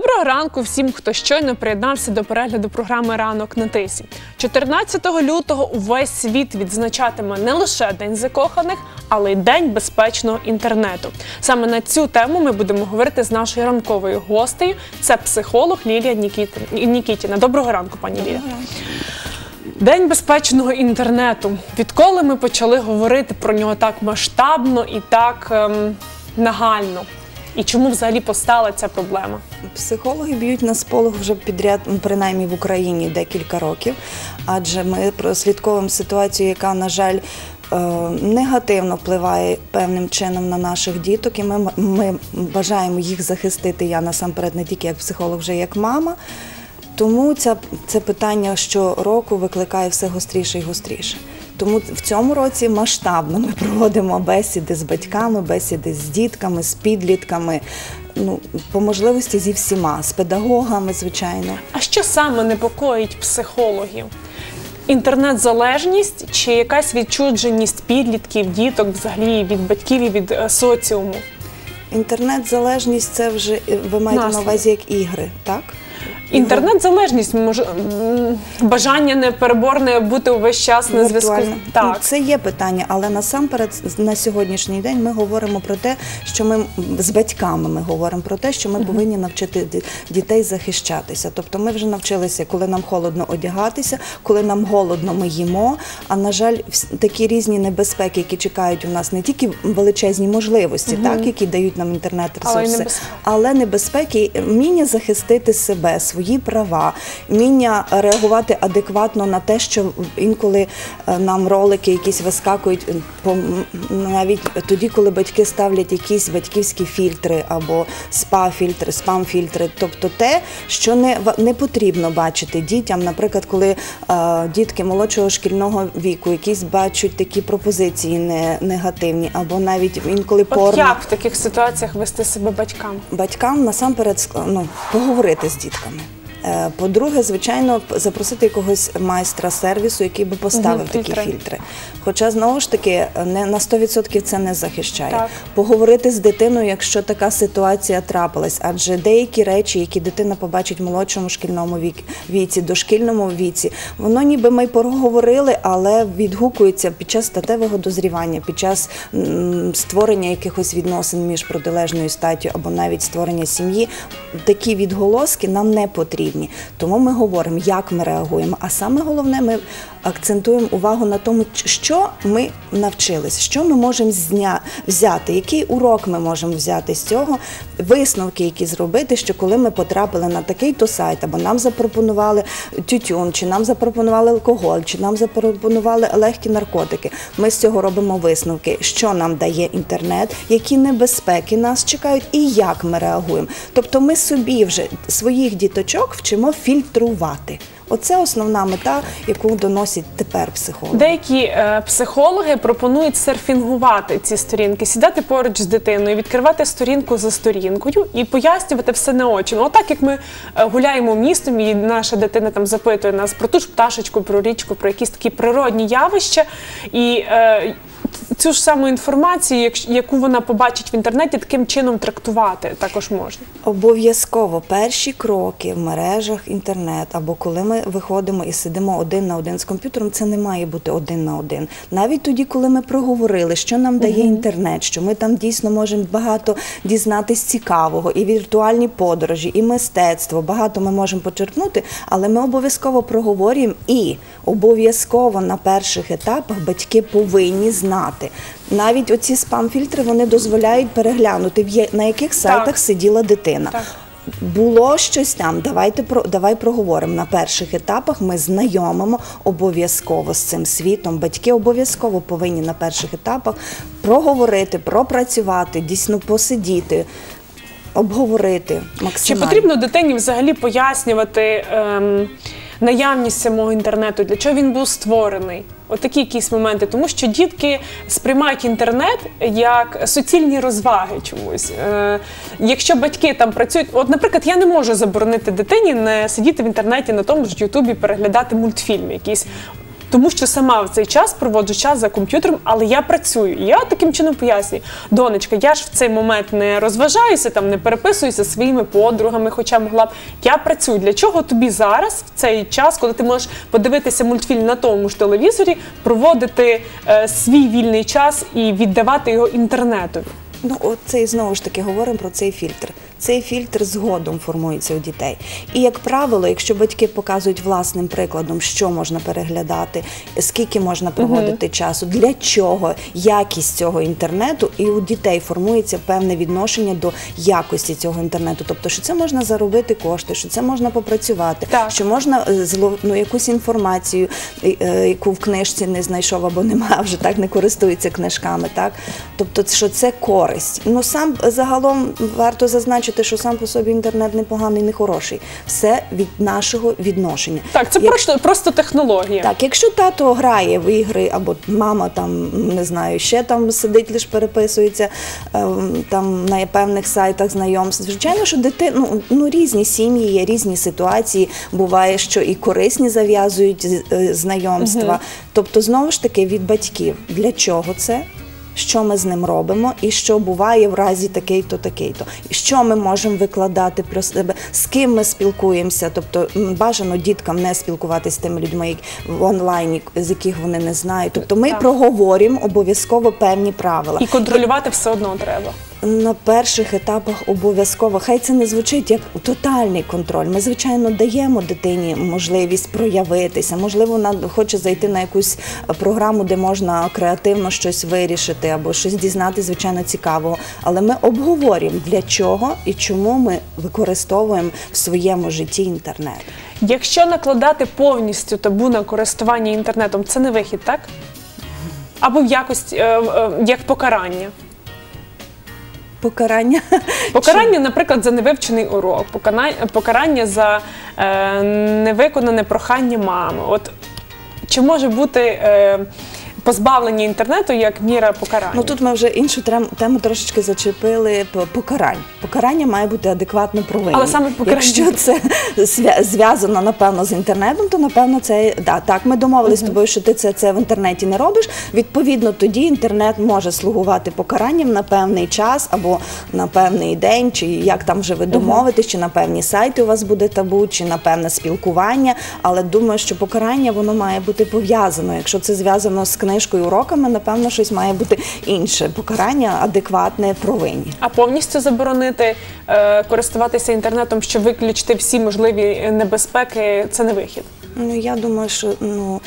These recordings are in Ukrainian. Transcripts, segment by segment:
Доброго ранку всім, хто щойно приєднався до перегляду програми Ранок на тисі. 14 лютого увесь світ відзначатиме не лише День закоханих, але й День безпечного інтернету. Саме на цю тему ми будемо говорити з нашою ранковою гостею. Це психолог Лілія Нікітіна. Доброго ранку, пані Лілія. День безпечного інтернету. Відколи ми почали говорити про нього так масштабно і так ем, нагально? І чому взагалі постала ця проблема? Психологи б'ють на сполох вже підряд, ну, принаймні в Україні декілька років, адже ми прослідковуємо ситуацію, яка, на жаль, е, негативно впливає певним чином на наших діток, і ми, ми бажаємо їх захистити. Я насамперед не тільки як психолог, вже як мама. Тому ця, це питання щороку викликає все гостріше і гостріше. Тому в цьому році масштабно ми проводимо бесіди з батьками, бесіди з дітками, з підлітками. Ну, по можливості зі всіма, з педагогами, звичайно. А що саме непокоїть психологів? Інтернет-залежність чи якась відчудженість підлітків, діток, взагалі від батьків і від е, соціуму? Інтернет-залежність це вже е, ви маєте Наслідок. на увазі як ігри, так? Інтернет-залежність може м, бажання непереборне бути увесь час на зв'язку. Віртуально. Ну, Так. Це є питання, але насамперед на сьогоднішній день ми говоримо про те, що ми з батьками ми говоримо про те, що ми повинні навчити ді- дітей захищатися. Тобто ми вже навчилися, коли нам холодно одягатися, коли нам голодно, ми їмо. А на жаль, вс- такі різні небезпеки, які чекають у нас не тільки величезні можливості, так які дають нам Але й небезпеки. але небезпеки, вміння захистити себе, свої права, вміння реагувати адекватно на те, що інколи е, нам ролики якісь вискакують, е, навіть тоді, коли батьки ставлять якісь батьківські фільтри або спа-фільтри, спам-фільтри, тобто те, що не, не потрібно бачити дітям. Наприклад, коли е, дітки молодшого шкільного віку якісь бачать такі пропозиції не, негативні, або навіть інколи От як в таких ситуаціях вести себе батькам? батькам насамперед ну, поговорити з дітками. Е, По-друге, звичайно, запросити якогось майстра сервісу, який би поставив Мгм, такі фільтри. фільтри. Хоча знову ж таки не на 100% це не захищає. Так. Поговорити з дитиною, якщо така ситуація трапилась, адже деякі речі, які дитина побачить в молодшому шкільному віці, дошкільному віці, воно ніби ми проговорили, але відгукується під час статевого дозрівання, під час м, створення якихось відносин між протилежною статтю або навіть створення сім'ї. Такі відголоски нам не потрібні. Тому ми говоримо, як ми реагуємо. А саме головне, ми акцентуємо увагу на тому, що ми навчилися, що ми можемо зня... взяти, який урок ми можемо взяти з цього, висновки, які зробити, що коли ми потрапили на такий то сайт, або нам запропонували тютюн, чи нам запропонували алкоголь, чи нам запропонували легкі наркотики. Ми з цього робимо висновки, що нам дає інтернет, які небезпеки нас чекають і як ми реагуємо. Тобто ми собі вже своїх діточок вчимо фільтрувати. Оце основна мета, яку доносять тепер психологи. Деякі е, психологи пропонують серфінгувати ці сторінки, сідати поруч з дитиною, відкривати сторінку за сторінкою і пояснювати все наочно. Отак як ми е, гуляємо містом, і наша дитина там запитує нас про ту ж пташечку, про річку, про якісь такі природні явища. І е, цю ж саму інформацію, яку вона побачить в інтернеті, таким чином трактувати також можна. Обов'язково перші кроки в мережах інтернет, або коли ми виходимо і сидимо один на один з комп'ютером, це не має бути один на один. Навіть тоді, коли ми проговорили, що нам дає інтернет, що ми там дійсно можемо багато дізнатись цікавого, і віртуальні подорожі, і мистецтво. Багато ми можемо почерпнути, але ми обов'язково проговорюємо і обов'язково на перших етапах батьки повинні знати. Навіть оці спам-фільтри вони дозволяють переглянути, на яких сайтах сиділа дитина. Так. Було щось там, давайте про давай проговоримо. На перших етапах ми знайомимо обов'язково з цим світом. Батьки обов'язково повинні на перших етапах проговорити, пропрацювати, дійсно посидіти, обговорити максимально. Чи потрібно дитині взагалі пояснювати ем, наявність самого інтернету, для чого він був створений? Отакі якісь моменти, тому що дітки сприймають інтернет як суцільні розваги чомусь. Е, якщо батьки там працюють, от, наприклад, я не можу заборонити дитині не сидіти в інтернеті на тому ж Ютубі, переглядати мультфільм якісь. Тому що сама в цей час проводжу час за комп'ютером, але я працюю. І я таким чином пояснюю, донечка, я ж в цей момент не розважаюся, там не переписуюся своїми подругами, хоча могла б. Я працюю. Для чого тобі зараз, в цей час, коли ти можеш подивитися мультфільм на тому ж телевізорі, проводити е, свій вільний час і віддавати його інтернетові? Ну, от це і знову ж таки говоримо про цей фільтр. Цей фільтр згодом формується у дітей. І, як правило, якщо батьки показують власним прикладом, що можна переглядати, скільки можна проводити часу, для чого якість цього інтернету, і у дітей формується певне відношення до якості цього інтернету. Тобто, що це можна заробити кошти, що це можна попрацювати, Так. що можна е, ну, якусь інформацію, е, яку в книжці не знайшов або немає, вже так не користується книжками. Так? Тобто, що це користь. Ну сам загалом варто зазначити, що сам по собі інтернет не поганий, не хороший. Все від нашого відношення. Так, це Як- просто, просто технологія. так, якщо тато грає в ігри, або мама там не знаю, ще там сидить, лише переписується ем, там на певних сайтах знайомств. Звичайно, що дитина ну, ну різні сім'ї є, різні ситуації. Буває, що і корисні зав'язують е, знайомства. Тобто, знову ж таки, від батьків для чого це? Що ми з ним робимо, і що буває в разі такий-то, такий-то, що ми можемо викладати про себе, з ким ми спілкуємося. Тобто бажано діткам не спілкуватися з тими людьми, в онлайні, з яких вони не знають. Тобто ми Так. проговоримо обов'язково певні правила. І контролювати все одно треба. На перших етапах обов'язково хай це не звучить як тотальний контроль. Ми звичайно даємо дитині можливість проявитися. Можливо, вона хоче зайти на якусь програму, де можна креативно щось вирішити або щось дізнати, звичайно, цікавого. Але ми обговорюємо для чого і чому ми використовуємо в своєму житті інтернет. Якщо накладати повністю табу на користування інтернетом, це не вихід, так? Або в якості е, е, як покарання. Покарання Покарання, наприклад, за невивчений урок, покарання за е, невиконане прохання мами. От чи може бути е, позбавлення інтернету як міра покарання? Ну тут ми вже іншу трем- тему трошечки зачепили по- покарань. Покарання має бути адекватно провинні. Але саме покарання. Якщо це зв'я- зв'язано напевно з інтернетом, то напевно це да так. Ми домовились з тобою, що ти це, це в інтернеті не робиш. Відповідно, тоді інтернет може слугувати покаранням на певний час або на певний день, чи як там вже ви домовитесь, чи на певні сайти у вас буде табу, чи на певне спілкування. Але думаю, що покарання воно має бути пов'язано. Якщо це зв'язано з книжкою уроками, напевно, щось має бути інше. Покарання адекватне провині. А повністю заборонити е, користуватися інтернетом, щоб виключити всі можливі небезпеки, це не вихід. Ну я думаю, що ну.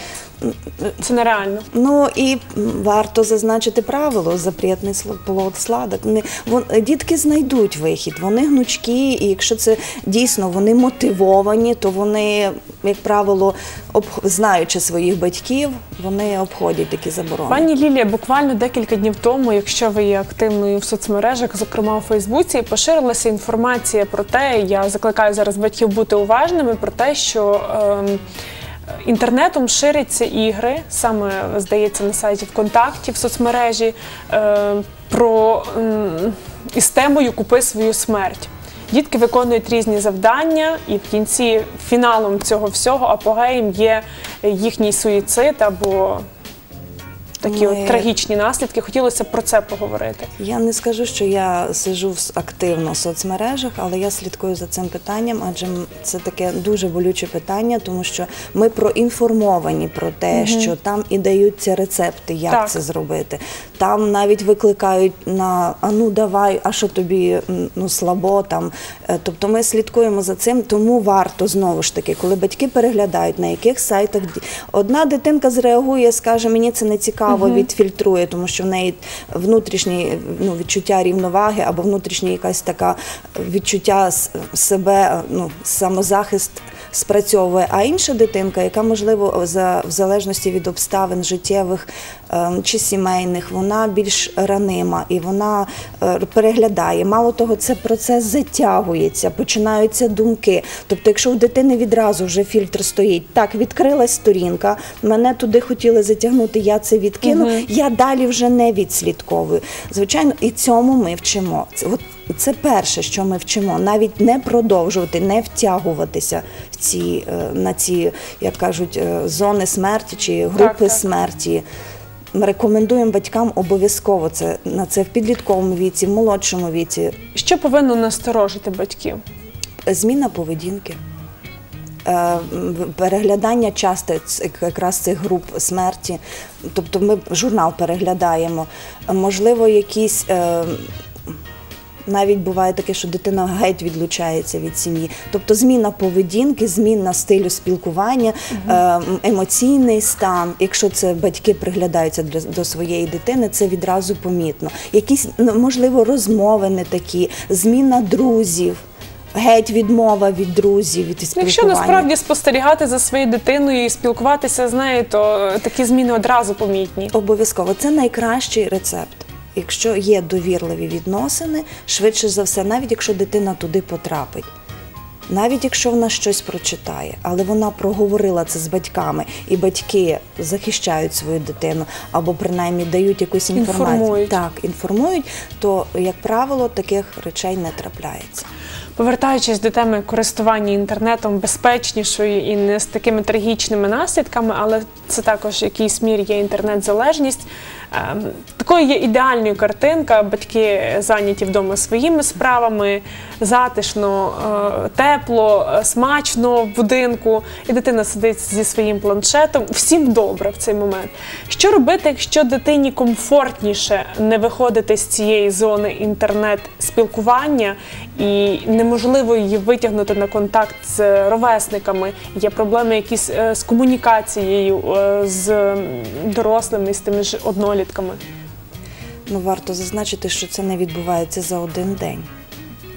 Це нереально. Ну і варто зазначити правило запретний плод сладок. Не вон дітки знайдуть вихід. Вони гнучкі, і якщо це дійсно вони мотивовані, то вони, як правило, об, знаючи своїх батьків, вони обходять такі заборони. Пані Лілія, буквально декілька днів тому, якщо ви є активною в соцмережах, зокрема у Фейсбуці, поширилася інформація про те, я закликаю зараз батьків бути уважними про те, що ем, інтернетом ширяться ігри, саме здається на сайті ВКонтакті в соцмережі, е, про із темою Купи свою смерть. Дітки виконують різні завдання, і в кінці фіналом цього всього апогеєм є їхній суїцид або такі Ми- от трагічні наслідки. Хотілося б про це поговорити. Я не скажу, що я сижу активно в соцмережах, але я слідкую за цим питанням, адже це таке дуже болюче питання, тому що ми проінформовані про те, що там і даються рецепти, як Так. це зробити. Там навіть викликають на а ну давай, а що тобі ну слабо там. Е, Тобто ми слідкуємо за цим, тому варто знову ж таки, коли батьки переглядають, на яких сайтах одна дитинка зреагує, скаже, мені це не цікаво, відфільтрує, тому що в неї внутрішнє ну, відчуття рівноваги або внутрішнє якась така відчуття себе, ну, самозахист спрацьовує. А інша дитинка, яка можливо за в залежності від обставин життєвих чи сімейних, вона більш ранима і вона е, переглядає. Мало того, це процес затягується, починаються думки. Тобто, якщо у дитини відразу вже фільтр стоїть, так відкрилась сторінка, мене туди хотіли затягнути, я це відкину, я далі вже не відслідковую. Звичайно, і цьому ми вчимо. Це от Це перше, що ми вчимо, навіть не продовжувати, не втягуватися в ці е, на ці, як кажуть, е, зони смерті чи групи так. смерті. Ми рекомендуємо батькам обов'язково це на це в підлітковому віці, в молодшому віці. Що повинно насторожити батьків? Зміна поведінки. е, Переглядання часто якраз цих груп смерті, тобто ми журнал переглядаємо. Можливо, якісь е, навіть буває таке, що дитина геть відлучається від сім'ї. Тобто зміна поведінки, зміна стилю спілкування, е, емоційний стан. Якщо це батьки приглядаються до своєї дитини, це відразу помітно. Якісь ну, можливо розмови не такі, зміна друзів. Геть відмова від друзів, від спілкування. Якщо насправді спостерігати за своєю дитиною і спілкуватися з нею, то такі зміни одразу помітні. Обов'язково це найкращий рецепт. Якщо є довірливі відносини, швидше за все, навіть якщо дитина туди потрапить, навіть якщо вона щось прочитає, але вона проговорила це з батьками, і батьки захищають свою дитину або принаймні дають якусь інформацію, Інформують. так інформують, то як правило таких речей не трапляється. Повертаючись до теми користування інтернетом безпечнішою і не з такими трагічними наслідками, але це також в якійсь мірі є інтернет-залежність. Ем, Такою є ідеальною картинка. Батьки зайняті вдома своїми справами, затишно, е, тепло, е, смачно в будинку, і дитина сидить зі своїм планшетом. Всім добре в цей момент. Що робити, якщо дитині комфортніше не виходити з цієї зони інтернет-спілкування і неможливо її витягнути на контакт з ровесниками? Є проблеми якісь е, з комунікацією з дорослими, з тими ж однолітками. Ну, варто зазначити, що це не відбувається за один день.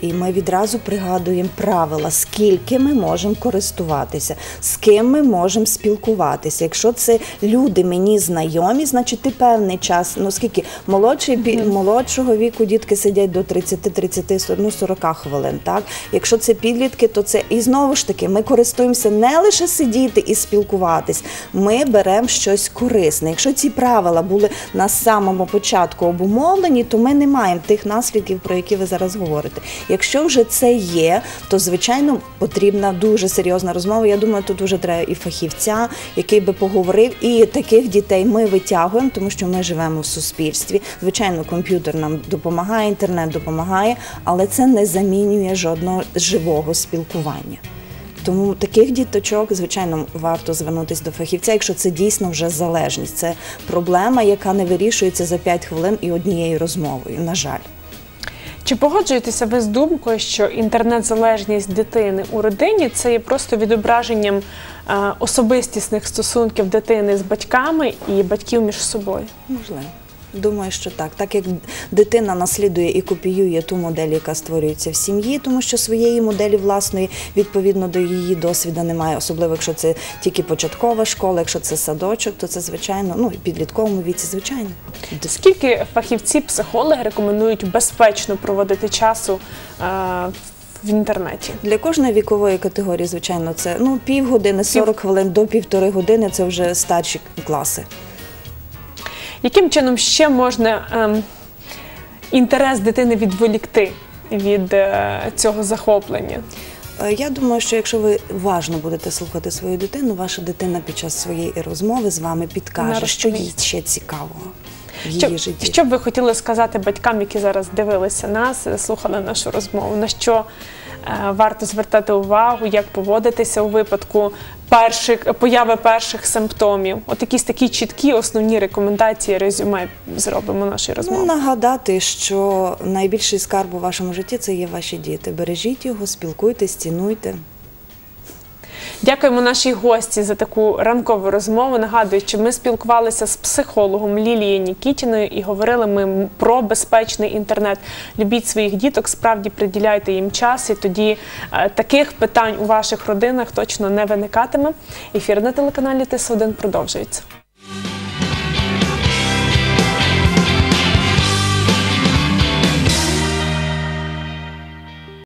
І ми відразу пригадуємо правила, скільки ми можемо користуватися, з ким ми можемо спілкуватися. Якщо це люди мені знайомі, значить ти певний час, ну скільки молодший бі- молодшого віку дітки сидять до 30-30, ну 40 хвилин. Так, якщо це підлітки, то це і знову ж таки ми користуємося не лише сидіти і спілкуватись, ми беремо щось корисне. Якщо ці правила були на самому початку обумовлені, то ми не маємо тих наслідків, про які ви зараз говорите. Якщо вже це є, то звичайно потрібна дуже серйозна розмова. Я думаю, тут вже треба і фахівця, який би поговорив. І таких дітей ми витягуємо, тому що ми живемо в суспільстві. Звичайно, комп'ютер нам допомагає, інтернет допомагає, але це не замінює жодного живого спілкування. Тому таких діточок, звичайно, варто звернутися до фахівця, якщо це дійсно вже залежність. Це проблема, яка не вирішується за 5 хвилин і однією розмовою. На жаль. Чи погоджуєтеся ви з думкою, що інтернет-залежність дитини у родині це є просто відображенням е, особистісних стосунків дитини з батьками і батьків між собою? Можливо. Думаю, що так. Так як дитина наслідує і копіює ту модель, яка створюється в сім'ї, тому що своєї моделі власної відповідно до її досвіду немає, особливо якщо це тільки початкова школа, якщо це садочок, то це звичайно, ну і підлітковому віці, звичайно. Скільки фахівці, психологи рекомендують безпечно проводити часу е, в інтернеті? Для кожної вікової категорії, звичайно, це ну півгодини, 40 хвилин до півтори години це вже старші класи. Яким чином ще можна ем, інтерес дитини відволікти від е, цього захоплення? Е, Я думаю, що якщо ви уважно будете слухати свою дитину, ваша дитина під час своєї розмови з вами підкаже, що їй ще цікавого в її Що, житті. що б ви хотіли сказати батькам, які зараз дивилися нас, слухали нашу розмову? На що е, варто звертати увагу, як поводитися у випадку перших появи перших симптомів? От якісь такі чіткі основні рекомендації, резюме зробимо нашій розмови. Ну, нагадати, що найбільший скарб у вашому житті це є ваші діти. Бережіть його, спілкуйтесь, цінуйте. Дякуємо нашій гості за таку ранкову розмову. Нагадую, що ми спілкувалися з психологом Лілією Нікітіною і говорили ми про безпечний інтернет. Любіть своїх діток, справді приділяйте їм час, і тоді е, таких питань у ваших родинах точно не виникатиме. Ефір на телеканалі Тис 1 продовжується.